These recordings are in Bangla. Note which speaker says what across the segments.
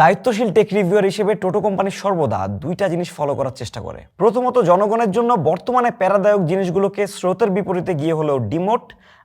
Speaker 1: দায়িত্বশীল টেক রিভিউয়ার হিসেবে টোটো কোম্পানি সর্বদা দুইটা জিনিস ফলো করার চেষ্টা করে। প্রথমত, জনগণের জন্য বর্তমানে প্যারাদায়ক জিনিসগুলোকে স্রোতের বিপরীতে গিয়ে হলেও ডিমোট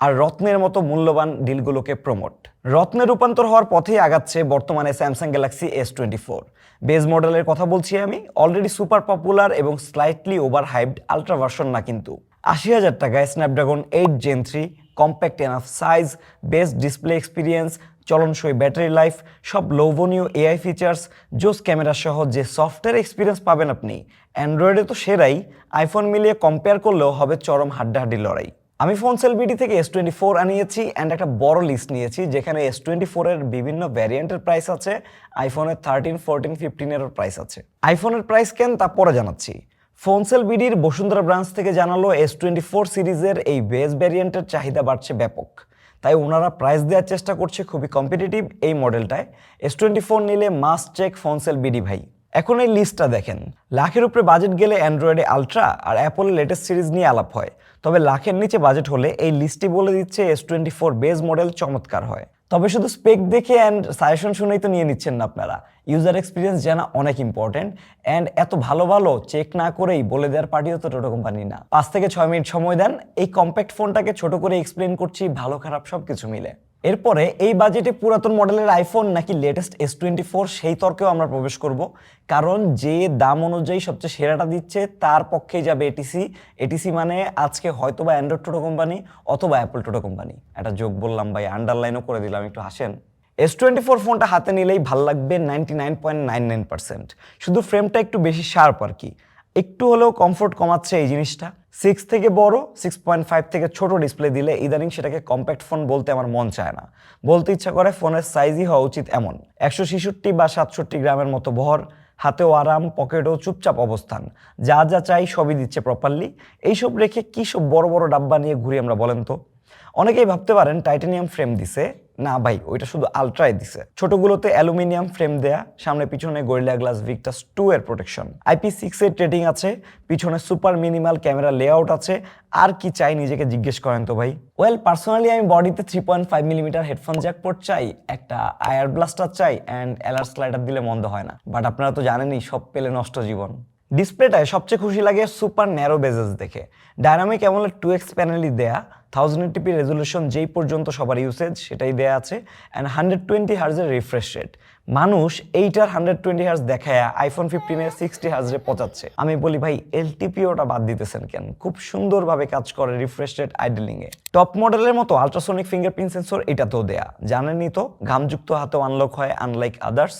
Speaker 1: আর রত্নের মতো মূল্যবান ডিলগুলোকে প্রমোট রত্নে রূপান্তর হওয়ার পথেই আগাচ্ছে বর্তমানে Samsung Galaxy S twenty four base model কথা বলছি আমি অলরেডি সুপার পপুলার এবং slightly over hyped ultra version না কিন্তু। আশি হাজার টাকায় Snapdragon eight gen three compact enough size best display experience চলনসই battery life, সব লোভনীয় এআই ফিচার্স জোস ক্যামেরা সহ যে সফটওয়্যার এক্সপিরিয়েন্স পাবেন আপনি। অ্যান্ড্রয়েডে তো সেরাই আইফোন মিলিয়ে কম্পেয়ার করলেও হবে চরম হাড্ডাহাড্ডি লড়াই। আমি ফোন সেল বিডি থেকে এস টোয়েন্টি ফোর আনিয়েছি অ্যান্ড একটা বড় লিস্ট নিয়েছি, যেখানে এস টোয়েন্টি ফোরের বিভিন্ন ভ্যারিয়েন্টের প্রাইস আছে আইফোনের থার্টিন ফোরটিন ফিফটিনেরও প্রাইস আছে। আইফোনের প্রাইস কেন তা পরে জানাচ্ছি। ফোনসেল বিডির বসুন্ধরা ব্রাঞ্চ থেকে জানালো এস টোয়েন্টি ফোর সিরিজের এই বেস ভ্যারিয়েন্টের চাহিদা বাড়ছে ব্যাপক। তাই ওনারা প্রাইস দেওয়ার চেষ্টা করছে খুবই কম্পিটিটিভ এই মডেলটায় এস টোয়েন্টি ফোর নিলে মাস চেক ফোনসেল বিডি ভাই। এখন এই লিস্টটা দেখেন। লাখের উপরে বাজেট গেলে অ্যান্ড্রয়েডে আলট্রা আর অ্যাপলের লেটেস্ট সিরিজ নিয়ে আলাপ হয়। তবে লাখের নিচে বাজেট হলে এই লিস্টটি বলে দিচ্ছে S twenty four base model চমৎকার হয়। তবে শুধু স্পেক দেখে অ্যান্ড সাজেশন শুনেই তো নিয়ে নিচ্ছেন না আপনারা। ইউজার এক্সপিরিয়েন্স জানা অনেক ইম্পর্টেন্ট অ্যান্ড এত ভালো ভালো চেক না করেই বলে দেওয়ার পার্টিও তো টোটো কোম্পানি না। পাঁচ থেকে ছয় মিনিট সময় দেন, এই কম্প্যাক্ট ফোনটাকে ছোট করে এক্সপ্লেন করছি, ভালো খারাপ সব কিছু মিলে। এরপরে এই বাজেটে পুরাতন মডেলের আইফোন নাকি লেটেস্ট এস টোয়েন্টি ফোর সেই তর্কেও আমরা প্রবেশ করব। কারণ যে দাম অনুযায়ী সবচেয়ে সেরাটা দিচ্ছে, তার পক্ষেই যাবে এটিসি এটিসি মানে আজকে হয়তো বা অ্যান্ড্রয়েড টোটো কোম্পানি অথবা অ্যাপল টোটো কোম্পানি একটা যোগ বললাম ভাই আন্ডারলাইনও করে দিলাম, একটু হাসেন। এস টোয়েন্টি ফোর ফোনটা হাতে নিলেই ভালো লাগবে ninety nine point nine nine percent শুধু ফ্রেমটা একটু বেশি শার্প আর কি। একটু হলেও কমফোর্ট কমাচ্ছে এই জিনিসটা। সিক্স থেকে বড় সিক্স পয়েন্ট ফাইভ থেকে ছোট ডিসপ্লে দিলে ইদানিং সেটাকে কম্প্যাক্ট ফোন বলতে আমার মন চায় না। বলতে ইচ্ছা করে ফোনের সাইজই হওয়া উচিত এমন। একশো ছেষট্টি বা সাতষট্টি গ্রামের মতো ভর, হাতেও আরাম পকেটেও চুপচাপ অবস্থান। যা যা চাই সবই দিচ্ছে প্রপারলি এইসব রেখে কী সব বড় বড় ডাব্বা নিয়ে ঘুরি আমরা বলেন তো? অনেকেই ভাবতে পারেন টাইটানিয়াম ফ্রেম দিছে। না ভাই, ওইটা শুধু আলট্রাই দিছে। ছোটগুলোতে অ্যালুমিনিয়াম ফ্রেম দেয়া, সামনে পিছনে গরিলা গ্লাস ভিক্টাস টু এর প্রোটেকশন। আইপি সিক্স এর ট্রেডিং আছে, পিছনে সুপার মিনিমাল ক্যামেরা লেআউট আছে। আর কি চাই নিজেকে জিজ্ঞেস করেন তো ভাই? ওয়েল, পার্সোনালি আমি বডিতে three point five millimetre headphone jack port চাই, একটা আয়ার ব্লাস্টার চাই, অ্যান্ড এলার স্লাইডার দিলে মন্দ হয় না। বাট আপনারা তো জানেনই, সব পেলে নষ্ট জীবন। ডিসপ্লেটায় সবচেয়ে খুশি লাগে সুপার ন্যারো বেজেস দেখে। ডায়নামিক অ্যামোলেড টু এক্স প্যানেলই দেয়া থাউজেন্ড এইটিপি রেজলিউশন যেই পর্যন্ত সবার ইউসেজ সেটাই দেয়া আছে অ্যান্ড হান্ড্রেড টোয়েন্টি হার্জের রিফ্রেশ রেট মানুষ এইটার হান্ড্রেড টোয়েন্টি হার্জ দেখায় আইফোন ফিফটিনের সিক্সটি হার্জে পচাচ্ছে। আমি বলি, ভাই এলটিপিওটা বাদ দিতেছেন কেন? খুব সুন্দরভাবে কাজ করে রিফ্রেশ রেট আইডেলিংয়ে টপ মডেলের মতো আলট্রাসোনিক ফিঙ্গারপ্রিন্ট সেন্সর এটাতেও দেয়া। জানেনই তো ঘামযুক্ত হাতেও আনলক হয় আনলাইক আদার্স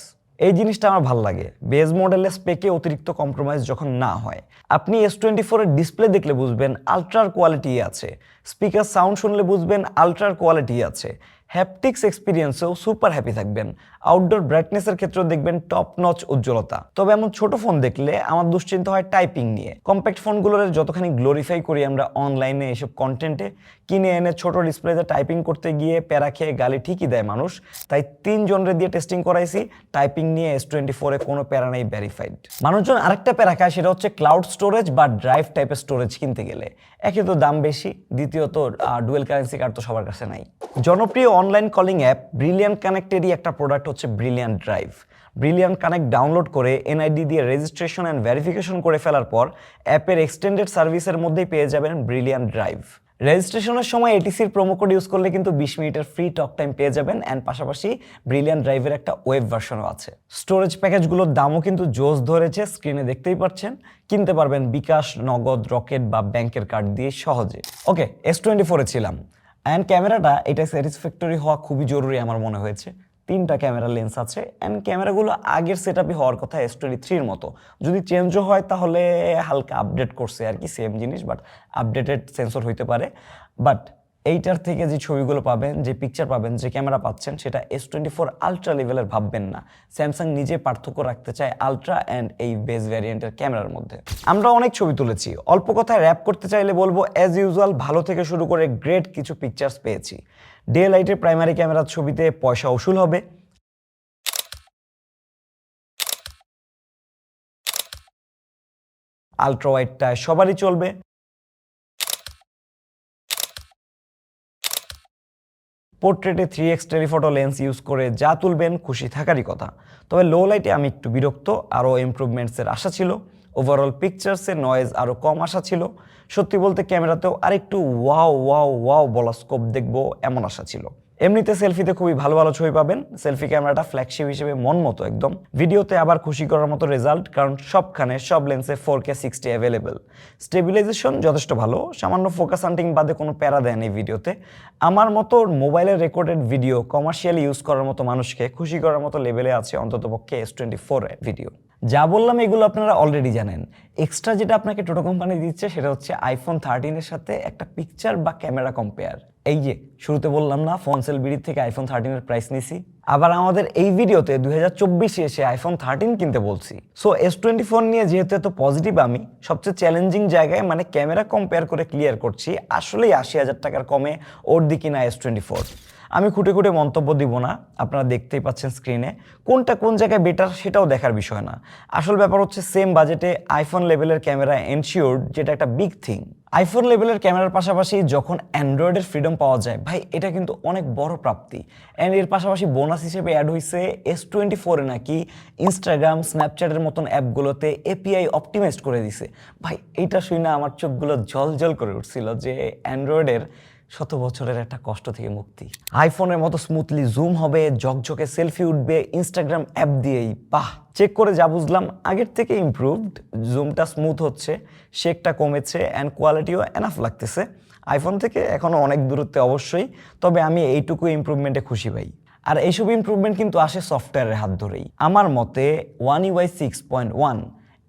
Speaker 1: এই জিনিসটা আমার ভালো লাগে। বেজ মডেলের স্পেকে অতিরিক্ত কম্প্রোমাইজ যখন না হয়, আপনি এস টোয়েন্টি ফোরের ডিসপ্লে দেখলে বুঝবেন আলট্রার কোয়ালিটি আছে। স্পিকার সাউন্ড শুনলে বুঝবেন আলট্রার কোয়ালিটি আছে। হ্যাপটিক্স এক্সপিরিয়েন্সেও সুপার হ্যাপি থাকবেন। আউটডোর ব্রাইটনেসের ক্ষেত্রেও দেখবেন টপ নচ উজ্জ্বলতা। তবে এমন ছোট ফোন দেখলে আমার দুশ্চিন্তা হয় টাইপিং নিয়ে। কম্প্যাক্ট ফোনগুলোর যতখানি গ্লোরিফাই করি আমরা অনলাইনে এসব কন্টেন্টে কিনে এনে ছোট ডিসপ্লেতে টাইপিং করতে গিয়ে প্যারা খেয়ে গালি ঠিকই দেয় মানুষ। তাই তিনজনরে দিয়ে টেস্টিং করাইছি টাইপিং নিয়ে এস টোয়েন্টি ফোরে কোনো প্যারা নেই ভ্যারিফাইড মানুষজন আরেকটা প্যারা খায়, সেটা হচ্ছে ক্লাউড স্টোরেজ বা ড্রাইভ টাইপের স্টোরেজ কিনতে গেলে। একে তো দাম বেশি, দ্বিতীয়ত ডুয়েল কারেন্সি কার্ড তো সবার কাছে নাই। জনপ্রিয় অনলাইন কলিং অ্যাপ ব্রিলিয়ান্ট কানেক্টেরই একটা প্রোডাক্ট হচ্ছে Brilliant drive Brilliant connect download করে এনআইডি দিয়ে রেজিস্ট্রেশন অ্যান্ড ভেরিফিকেশন করে ফেলার পর অ্যাপের এক্সটেন্ডেড সার্ভিসের মধ্যেই পেয়ে যাবেন ব্রিলিয়ান্ট ড্রাইভ রেজিস্ট্রেশনের সময় এটিসির প্রোমো কোড ইউজ করলে কিন্তু বিশ মিনিটের ফ্রি টক টাইম পেয়ে যাবেন অ্যান্ড পাশাপাশি ব্রিলিয়ান্ট ড্রাইভের একটা ওয়েব ভার্সনও আছে। স্টোরেজ প্যাকেজগুলোর দামও কিন্তু জোস ধরেছে স্ক্রিনে দেখতেই পাচ্ছেন। কিনতে পারবেন বিকাশ, নগদ, রকেট বা ব্যাংকের কার্ড দিয়ে সহজে। ওকে এস টোয়েন্টি ফোরে ছিলাম। অ্যান্ড ক্যামেরাটা এটা স্যাটিসফ্যাক্টরি হওয়া খুবই জরুরি আমার মনে হয়েছে। তিনটা ক্যামেরা লেন্স আছে। অ্যান্ড ক্যামেরাগুলো আগের সেট আপই হওয়ার কথা এস টোয়েন্টি থ্রির মতো। যদি চেঞ্জও হয়, তাহলে হালকা আপডেট করছে আর কি সেম জিনিস বাট আপডেটেড সেন্সর হইতে পারে। বাট এইটার থেকে যে ছবিগুলো পাবেন, যে পিকচার পাবেন, যে ক্যামেরা পাচ্ছেন, সেটা এস টোয়েন্টি ফোর আলট্রা লেভেলের ভাববেন না। স্যামসাং নিজে পার্থক্য রাখতে চায় আলট্রা অ্যান্ড এই বেস ভ্যারিয়েন্টের ক্যামেরার মধ্যে। আমরা অনেক ছবি তুলেছি। অল্প কথায় র্যাপ করতে চাইলে বলব অ্যাজ ইউজুয়াল ভালো থেকে শুরু করে গ্রেট কিছু পিকচার্স পেয়েছি। ডে লাইটের প্রাইমারি ক্যামেরার ছবিতে পয়সা উসুল হবে। আলট্রা ওয়াইডটা সবারই চলবে। পোর্ট্রেটে three X telephoto lens use করে যা তুলবেন খুশি থাকারই কথা। তবে লো লাইটে আমি একটু বিরক্ত, আরও ইমপ্রুভমেন্টসের আশা ছিল। ওভারঅল পিকচার্সে নয়েজ আরও কম আশা ছিল। সত্যি বলতে ক্যামেরাতেও আরেকটু ওয়াও ওয়াও ওয়াও বলা স্কোপ দেখব এমন আশা ছিল। এমনিতে সেলফিতে খুবই ভালো ভালো ছবি পাবেন। সেলফি ক্যামেরাটা ফ্ল্যাগশিপ হিসেবে মন মতো একদম। ভিডিওতে আবার খুশি করার মতো রেজাল্ট কারণ সবখানে, সব লেন্সে four K sixty available stabilisation যথেষ্ট ভালো। সামান্য ফোকাস হান্টিং বাদে কোনো প্যারা এই ভিডিওতে। আমার মতো মোবাইলের রেকর্ডেড ভিডিও কমার্শিয়ালি ইউজ করার মতো মানুষকে খুশি করার মতো লেভেলে আছে অন্ততপক্ষে এস টোয়েন্টি ফোর ভিডিও যা বললাম এগুলো আপনারা অলরেডি জানেন। এক্সট্রা যেটা আপনাকে টোটো কোম্পানি দিচ্ছে সেটা হচ্ছে আইফোন থার্টিনের সাথে একটা পিকচার বা ক্যামেরা কম্পেয়ার এই যে, শুরুতে বললাম না ফোন সেল বিড়ির থেকে আইফোন থার্টিনের প্রাইস নিছি। আবার আমাদের এই ভিডিওতে দুই হাজার চব্বিশে এসে আইফোন থার্টিন কিনতে বলছি। সো এস টোয়েন্টি ফোর নিয়ে যেহেতু এত পজিটিভ আমি, সবচেয়ে চ্যালেঞ্জিং জায়গায় মানে ক্যামেরা কম্পেয়ার করে ক্লিয়ার করছি, আসলেই আশি হাজার টাকার কমে ওর দিকে না এস টোয়েন্টি ফোর আমি খুঁটে খুঁটে মন্তব্য দিব না, আপনারা দেখতেই পাচ্ছেন স্ক্রিনে কোনটা কোন জায়গায় বেটার সেটাও দেখার বিষয় না। আসল ব্যাপার হচ্ছে সেম বাজেটে আইফোন লেভেলের ক্যামেরা এনশিওর্ড যেটা একটা বিগ থিং আইফোন লেভেলের ক্যামেরার পাশাপাশি যখন অ্যান্ড্রয়েডের ফ্রিডম পাওয়া যায়, ভাই, এটা কিন্তু অনেক বড় প্রাপ্তি। অ্যান্ড এর পাশাপাশি বোনাস হিসেবে অ্যাড হয়েছে এস টোয়েন্টি ফোরে নাকি ইনস্টাগ্রাম স্ন্যাপচ্যাটের মতন অ্যাপগুলোতে এপিআই অপটিমাইজড করে দিছে। ভাই, এইটা শুনে আমার চোখগুলো জল জল করে উঠছিল যে অ্যান্ড্রয়েডের শত বছরের একটা কষ্ট থেকে মুক্তি। আইফোনের মতো স্মুথলি জুম হবে, ঝকঝকে সেলফি উঠবে ইনস্টাগ্রাম অ্যাপ দিয়েই। বাহ চেক করে যা বুঝলাম, আগের থেকে ইমপ্রুভড জুমটা স্মুথ হচ্ছে শেকটা কমেছে অ্যান্ড কোয়ালিটিও এনাফ লাগতেছে। আইফোন থেকে এখনও অনেক দূরত্বে অবশ্যই, তবে আমি এইটুকু ইমপ্রুভমেন্টে খুশি পাই আর এইসব ইমপ্রুভমেন্ট কিন্তু আসে সফটওয়্যারের হাত ধরেই। আমার মতে One UI six point one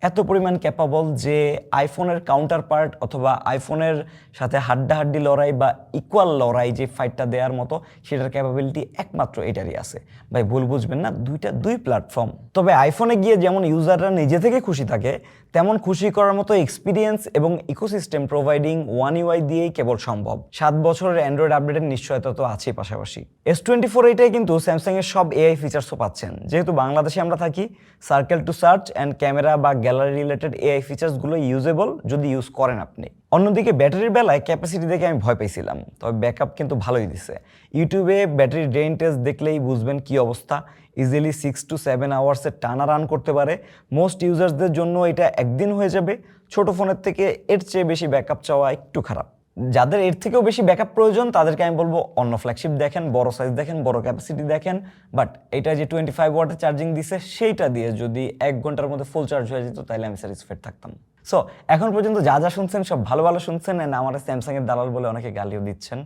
Speaker 1: এত পরিমাণ ক্যাপাবল যে আইফোনের কাউন্টার পার্ট অথবা আইফোনের সাথে হাড্ডাহাড্ডি লড়াই বা ইকুয়াল লড়াই যে ফাইটটা দেওয়ার মতো, সেটার ক্যাপাবিলিটি একমাত্র এটারই আছে। ভাই, ভুল বুঝবেন না, দুইটা দুই প্ল্যাটফর্ম তবে আইফোনে গিয়ে যেমন ইউজাররা নিজে থেকে খুশি থাকে তেমন খুশি করার মতো এক্সপিরিয়েন্স এবং ইকোসিস্টেম প্রোভাইডিং ওয়ান ইউআই দিয়েই কেবল সম্ভব। সাত বছরের অ্যান্ড্রয়েড আপডেটের নিশ্চয়তা তো আছেই পাশাপাশি। এস টোয়েন্টি ফোর এইটাই কিন্তু স্যামসাংয়ের সব এআই ফিচার্সও পাচ্ছেন। যেহেতু বাংলাদেশে আমরা থাকি circle to search and camera বা গ্যালারি রিলেটেড এআই ফিচার্সগুলো ইউজেবল যদি ইউজ করেন আপনি। অন্যদিকে ব্যাটারির বেলায় ক্যাপাসিটি দেখে আমি ভয় পেয়েছিলাম তবে ব্যাকআপ কিন্তু ভালোই দিছে। ইউটিউবে ব্যাটারি ড্রেন টেস্ট দেখলেই বুঝবেন কি অবস্থা। ইজিলি সিক্স টু সেভেন আওয়ার্সের টানা রান করতে পারে। মোস্ট ইউজার্সদের জন্য এটা একদিন হয়ে যাবে। ছোট ফোনের থেকে এর চেয়ে বেশি ব্যাকআপ চাওয়া একটু খারাপ। যাদের এর থেকেও বেশি ব্যাকআপ প্রয়োজন, তাদেরকে আমি বলব অন্য ফ্ল্যাগশিপ দেখেন, বড় সাইজ দেখেন, বড় ক্যাপাসিটি দেখেন। বাট এটা যে টোয়েন্টি ফাইভ ওয়াটের চার্জিং দিছে, সেইটা দিয়ে যদি এক ঘণ্টার মধ্যে ফুল চার্জ হয়ে যেত, তাহলে আমি স্যাটিসফাইড থাকতাম। সো এখন পর্যন্ত যা যা শুনছেন, সব ভালো ভালো শুনছেন অ্যান্ড আমার স্যামসাংয়ের দালাল বলে অনেকে গালিও দিচ্ছেন।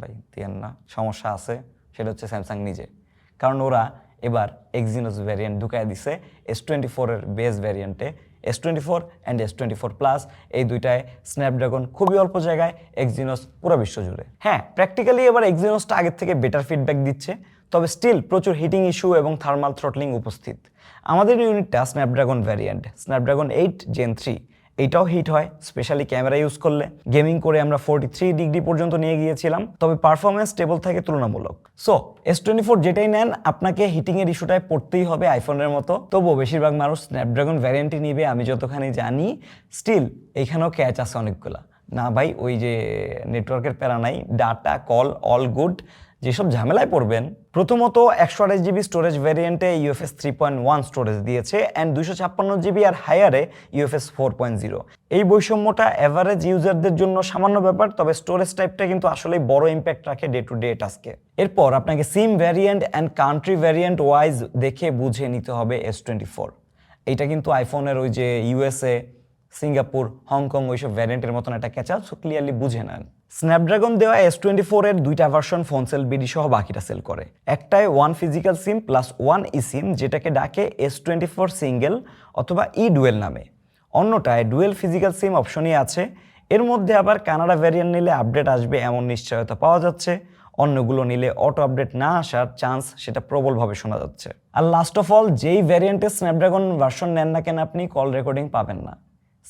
Speaker 1: ভাই, দিয়েন না, সমস্যা আছে, সেটা হচ্ছে স্যামসাং নিজে। কারণ ওরা এবার এক্সিনোস ভ্যারিয়েন্ট ঢুকায় দিছে এস টোয়েন্টি ফোরের base ভ্যারিয়েন্টে S twenty four and S twenty four plus এই দুইটায় স্ন্যাপড্রাগন খুবই অল্প জায়গায় এক্সিনোস পুরো বিশ্ব জুড়ে। হ্যাঁ প্র্যাকটিক্যালি এবার এক্সিনোসটা আগের থেকে বেটার ফিডব্যাক দিচ্ছে, তবে স্টিল প্রচুর হিটিং ইস্যু এবং থার্মাল থ্রটলিং উপস্থিত। আমাদের ইউনিটটা Snapdragon variant Snapdragon eight gen three এইটাও হিট হয় স্পেশালি ক্যামেরা ইউজ করলে। গেমিং করে আমরা ফোর্টি থ্রি ডিগ্রি পর্যন্ত নিয়ে গিয়েছিলাম, তবে পারফরমেন্স টেবল থাকে তুলনামূলক। সো এস টোয়েন্টি ফোর যেটাই নেন, আপনাকে হিটিংয়ের ইস্যুটায় পড়তেই হবে আইফোনের মতো। তবুও বেশিরভাগ মানুষ স্ন্যাপড্রাগন ভ্যারিয়েন্টই নিবে, আমি যতখানি জানি। স্টিল এখানেও ক্যাচ আছে অনেকগুলা। না ভাই, ওই যে নেটওয়ার্কের প্যারা নাই ডাটা কল অল গুড যেসব ঝামেলায় পড়বেন, প্রথমত একশো আঠাশ GB storage ভ্যারিয়েন্টে UFS three point one storage দিয়েছে অ্যান্ড দুশো ছাপ্পান্ন জিবি আর higher UFS four point zero এই বৈষম্যটা অ্যাভারেজ ইউজারদের জন্য সামান্য ব্যাপার, তবে স্টোরেজ টাইপটা কিন্তু আসলেই বড় ইম্প্যাক্ট রাখে ডে টু ডে টাস্কে এরপর আপনাকে SIM variant and country variant wise দেখে বুঝে নিতে হবে এস টোয়েন্টি ফোর এইটা কিন্তু আইফোনের ওই যে ইউএসএ সিঙ্গাপুর, হংকং ওইসব ভ্যারিয়েন্টের মতন একটা ক্যাচাল সো ক্লিয়ারলি বুঝে নেন। স্ন্যাপড্রাগন দেওয়া এস টোয়েন্টি ফোর এর দুইটা ভার্সন ফোন সেল বিডি সহ বাকিটা সেল করে। একটায় one physical SIM plus one e SIM যেটাকে ডাকে এস টোয়েন্টি ফোর সিঙ্গেল অথবা ই ডুয়েল নামে। অন্যটায় ডুয়েল ফিজিক্যাল সিম অপশনই আছে। এর মধ্যে আবার কানাডা ভ্যারিয়েন্ট নিলে আপডেট আসবে এমন নিশ্চয়তা পাওয়া যাচ্ছে। অন্যগুলো নিলে অটো আপডেট না আসার চান্স সেটা প্রবলভাবে শোনা যাচ্ছে। আর লাস্ট অফ অল যেই ভ্যারিয়েন্টের স্ন্যাপড্রাগন ভার্সন নেন না কেন আপনি কল রেকর্ডিং পাবেন না।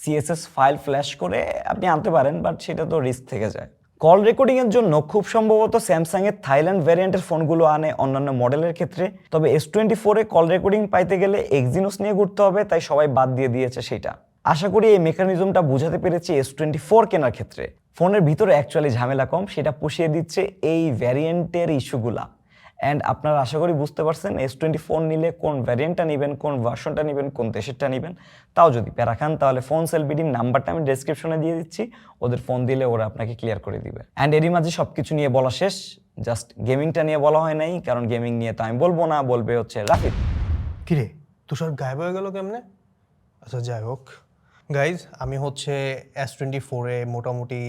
Speaker 1: সিএসএস ফাইল ফ্ল্যাশ করে আপনি আনতে পারেন বাট সেটা তো রিস্ক থেকে যায়। কল রেকর্ডিং এর জন্য খুব সম্ভবত স্যামসাং এর থাইল্যান্ড ভ্যারিয়েন্টের ফোনগুলো আনে অন্যান্য মডেলের ক্ষেত্রে। তবে এস টোয়েন্টি ফোরে কল রেকর্ডিং পাইতে গেলে এক্সিনোস নিয়ে ঘুরতে হবে, তাই সবাই বাদ দিয়ে দিয়েছে সেটা। আশা করি এই মেকানিজমটা বোঝাতে পেরেছি এস টোয়েন্টি ফোর কেনার ক্ষেত্রে। ফোনের ভিতরে অ্যাকচুয়ালি ঝামেলা কম, সেটা পুষিয়ে দিচ্ছে এই ভ্যারিয়েন্টের ইস্যুগুলা অ্যান্ড আপনারা আশা করি বুঝতে পারছেন এস টোয়েন্টি ফোর নিলে কোন ভ্যারিয়েন্টটা নেবেন, কোন ভার্সনটা নেবেন, কোন দেশেরটা নেবেন, তাও যদি প্যারা খান, তাহলে ফোন সেলবিডির নাম্বারটা আমি ডেসক্রিপশনে দিয়ে দিচ্ছি, ওদের ফোন দিলে ওরা আপনাকে ক্লিয়ার করে দিবে। অ্যান্ড এরই মাঝে সব কিছু নিয়ে বলা শেষ জাস্ট গেমিংটা নিয়ে বলা হয় নাই, কারণ গেমিং নিয়ে তো আমি বলব না, বলবে হচ্ছে রাফিদ।
Speaker 2: কিরে, তুষার গায়েব হয়ে গেল কেমনে? আচ্ছা যাই হোক। গাইজ আমি হচ্ছে এস টোয়েন্টি ফোরে মোটামুটি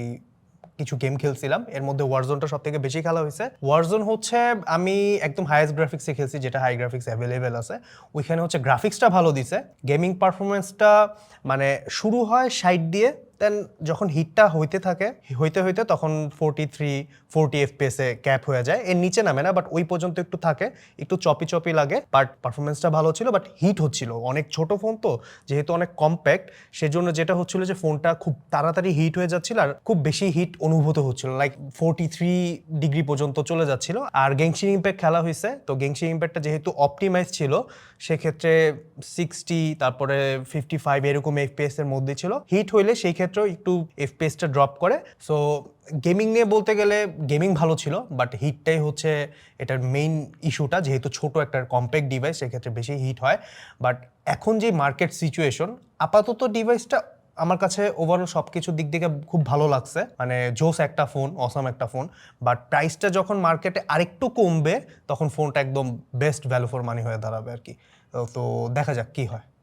Speaker 2: কিছু গেম খেলছিলাম। এর মধ্যে ওয়ারজোনটা সব থেকে বেশি খেলা হয়েছে। ওয়ারজোন হচ্ছে, আমি একদম হাইয়েস্ট গ্রাফিক্সে খেলছি, যেটা হাই গ্রাফিক্স অ্যাভেলেবেল আছে। ওইখানে হচ্ছে গ্রাফিক্সটা ভালো দিছে। গেমিং পারফরমেন্সটা মানে শুরু হয় সাইড দিয়ে দেন যখন হিটটা হইতে থাকে, হইতে হইতে তখন ফোরটি থ্রি ফোরটি এফপিএসে ক্যাপ হয়ে যায়। এর নিচে নামে না বাট ওই পর্যন্ত একটু থাকে, একটু চপি চপি লাগে বাট পারফরমেন্সটা ভালো ছিল বাট হিট হচ্ছিল। অনেক ছোট ফোন তো, যেহেতু অনেক কম্প্যাক্ট সেজন্য যেটা হচ্ছিল যে ফোনটা খুব তাড়াতাড়ি হিট হয়ে যাচ্ছিল, আর খুব বেশি হিট অনুভূত হচ্ছিল লাইক ফোরটি থ্রি ডিগ্রি পর্যন্ত চলে যাচ্ছিল। আর গেংশি ইম্প্যাক্ট খেলা হয়েছে তো গেংশি ইম্প্যাক্টটা যেহেতু অপটিমাইজ ছিল, সেক্ষেত্রে সিক্সটি তারপরে ফিফটি ফাইভ এরকম এফপিএস এর মধ্যে ছিল। হিট হইলে সেই ক্ষেত্রেও একটু এফপিএসটা ড্রপ করে। সো গেমিং নিয়ে বলতে গেলে গেমিং ভালো ছিল বাট হিটটাই হচ্ছে এটার মেইন ইস্যুটা যেহেতু ছোট একটা কম্প্যাক্ট ডিভাইস সেক্ষেত্রে বেশি হিট হয়। বাট এখন যে মার্কেট সিচুয়েশন আপাতত ডিভাইসটা আমার কাছে ওভারঅল সব কিছুর দিক থেকে খুব ভালো লাগছে। মানে জোস একটা ফোন অসাম একটা ফোন বাট প্রাইসটা যখন মার্কেটে আরেকটু কমবে, তখন ফোনটা একদম বেস্ট ভ্যালু ফর মানি হয়ে দাঁড়াবে আর কি। তো দেখা যাক কি হয়।